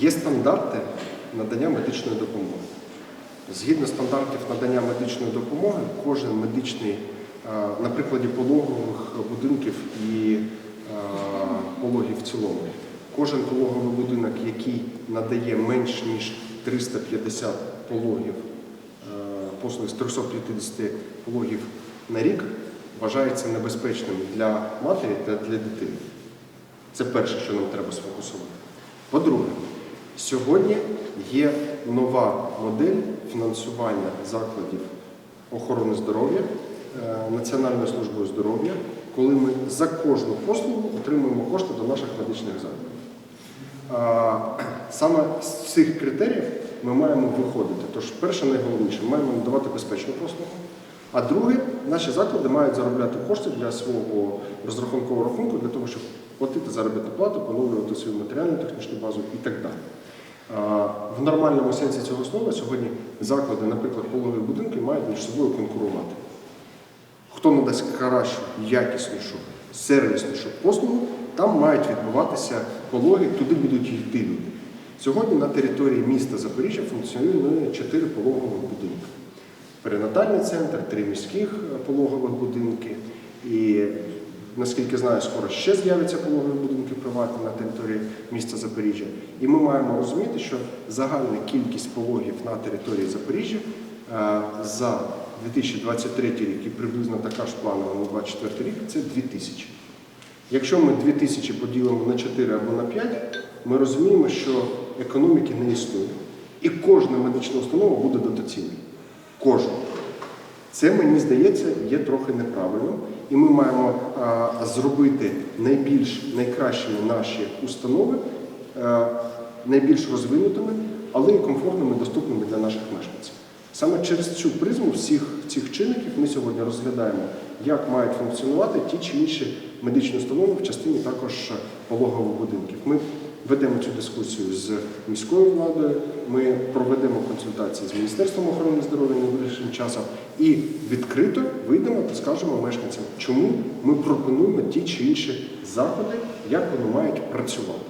Є стандарти надання медичної допомоги. Згідно стандартів надання медичної допомоги, кожен медичний, е, на прикладі пологових будинків і е, пологів в цілому, кожен пологовий будинок, який надає менш ніж 350 пологів, е, послуги з 350 пологів на рік, вважається небезпечним для матері та для дитини. Це перше, що нам треба сфокусувати. По-друге, сьогодні є нова модель фінансування закладів охорони здоров'я е, Національною службою здоров'я, коли ми за кожну послугу отримуємо кошти до наших медичних закладів. Саме з цих критеріїв ми маємо виходити. Тож, перше, найголовніше, ми маємо надавати безпечну послугу. А друге, наші заклади мають заробляти кошти для свого розрахункового рахунку, для того, щоб платити заробітну плату, поновлювати свою матеріальну технічну базу і так далі. В нормальному сенсі цього слова сьогодні заклади, наприклад, пологові будинки, мають між собою конкурувати. Хто надасть кращу, якіснішу, сервіснішу послугу, там мають відбуватися пологи, туди будуть йти люди. Сьогодні на території міста Запоріжжя функціонує чотири пологових будинки. Перинатальний центр, три міських е, пологових будинки. І наскільки знаю, скоро ще з'являться пологові будинки приватні на території міста Запоріжжя. І ми маємо розуміти, що загальна кількість пологів на території Запоріжжя е, за 2023 рік і приблизно така ж планова на 2024 рік це 2000. Якщо ми 2000 поділимо на 4 або на 5, ми розуміємо, що економіки не існує. І кожна медична установа буде дотаційною. Кожна. Це, мені здається, є трохи неправильно. І ми маємо зробити найбільш найкращими наші установи, найбільш розвинутими, але і комфортними, доступними для наших мешканців. Саме через цю призму всіх цих чинників ми сьогодні розглядаємо, як мають функціонувати ті чи інші медичні установи в частині також пологових будинків. Ми ведемо цю дискусію з міською владою, ми проведемо консультації з Міністерством охорони здоров'я найближчим часом і відкрито вийдемо та скажемо мешканцям, чому ми пропонуємо ті чи інші заходи, як вони мають працювати.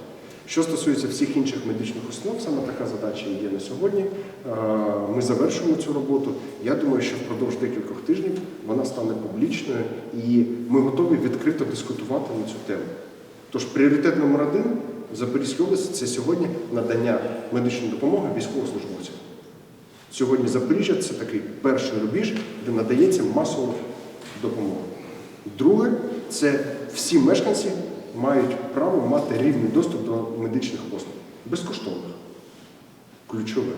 Що стосується всіх інших медичних установ, саме така задача є на сьогодні. Е, Ми завершуємо цю роботу. Я думаю, що впродовж декількох тижнів вона стане публічною і ми готові відкрито дискутувати на цю тему. Тож пріоритет номер один в Запорізькій області це сьогодні надання медичної допомоги військовослужбовцям. Сьогодні Запоріжжя це такий перший рубіж, де надається масова допомога. Друге, це всі мешканці мають право мати рівний доступ до медичних послуг. Безкоштовних. Ключове.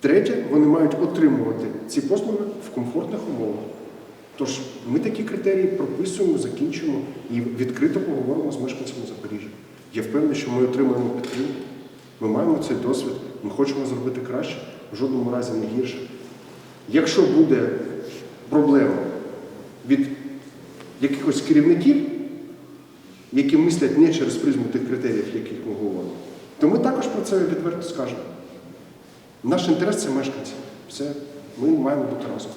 Третє, вони мають отримувати ці послуги в комфортних умовах. Тож ми такі критерії прописуємо, закінчуємо і відкрито поговоримо з мешканцями Запоріжжя. Я впевнений, що ми отримаємо підтримку. Ми маємо цей досвід, ми хочемо зробити краще, в жодному разі не гірше. Якщо буде проблема від якихось керівників, які мислять не через призму тих критеріїв, яких ми говоримо, то ми також про це відверто скажемо. Наш інтерес це мешканці. Все, ми маємо бути разом.